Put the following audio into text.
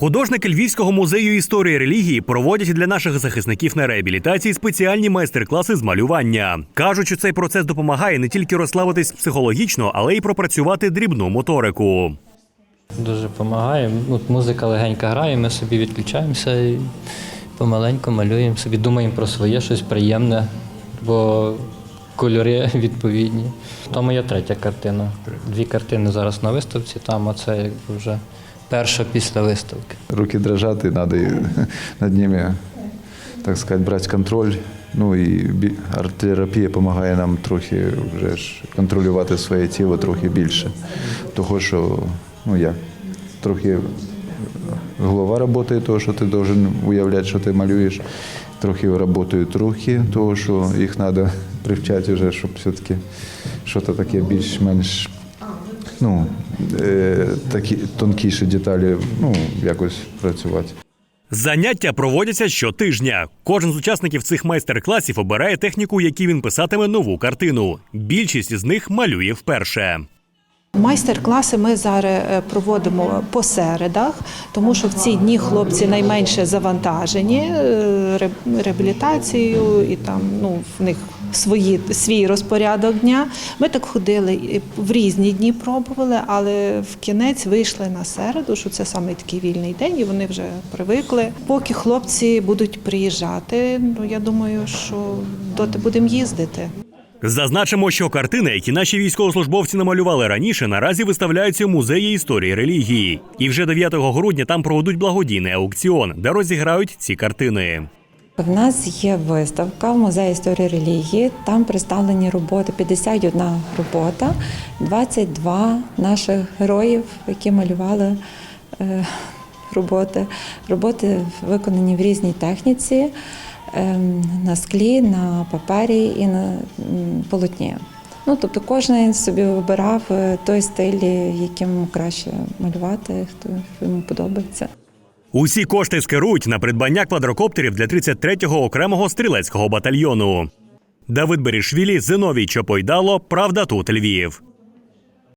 Художники Львівського музею історії релігії проводять для наших захисників на реабілітації спеціальні майстер-класи з малювання. кажуть, що цей процес допомагає не тільки розслабитись психологічно, але й пропрацювати дрібну моторику. Дуже допомагає. От музика легенька грає, ми собі відключаємося і помаленьку малюємо собі, думаємо про своє щось приємне, бо кольори відповідні. То моя третя картина. Дві картини зараз на виставці, там, а це якби вже перша після виставки. Руки дрожат, и надо и над ними, так сказать, брать контроль. Ну і арт-терапія допомагає нам трохи вже ж контролювати своє тіло трохи більше. Того, що, ну як, трохи голова працює, того, що ти повинен уявляти, що ти малюєш. Трохи працюють руки, того, що їх треба привчати вже, щоб все-таки щось таке більш-менш ну, е, такі тонкіші деталі, ну, якось працювати. Заняття проводяться щотижня. Кожен з учасників цих майстер-класів обирає техніку, якій він писатиме нову картину. Більшість з них малює вперше. Майстер-класи ми зараз е, проводимо по середах, тому що в ці дні хлопці найменше завантажені е, реабілітацією і там ну в них свої свій розпорядок дня. Ми так ходили в різні дні пробували, але в кінець вийшли на середу, що це саме такий вільний день, і вони вже привикли. Поки хлопці будуть приїжджати, ну я думаю, що доти будемо їздити. Зазначимо, що картини, які наші військовослужбовці намалювали раніше, наразі виставляються у музеї історії релігії. І вже 9 грудня там проведуть благодійний аукціон, де розіграють ці картини. В нас є виставка в музеї історії релігії. Там представлені роботи 51 робота, 22 наших героїв, які малювали е, роботи. Роботи виконані в різній техніці ем, на склі, на папері і на полотні. Ну, тобто кожен собі вибирав е, той стиль, яким краще малювати, хто йому подобається. Усі кошти скерують на придбання квадрокоптерів для 33-го окремого стрілецького батальйону. Давид Берішвілі, Зиновій Чопойдало, Правда тут Львів.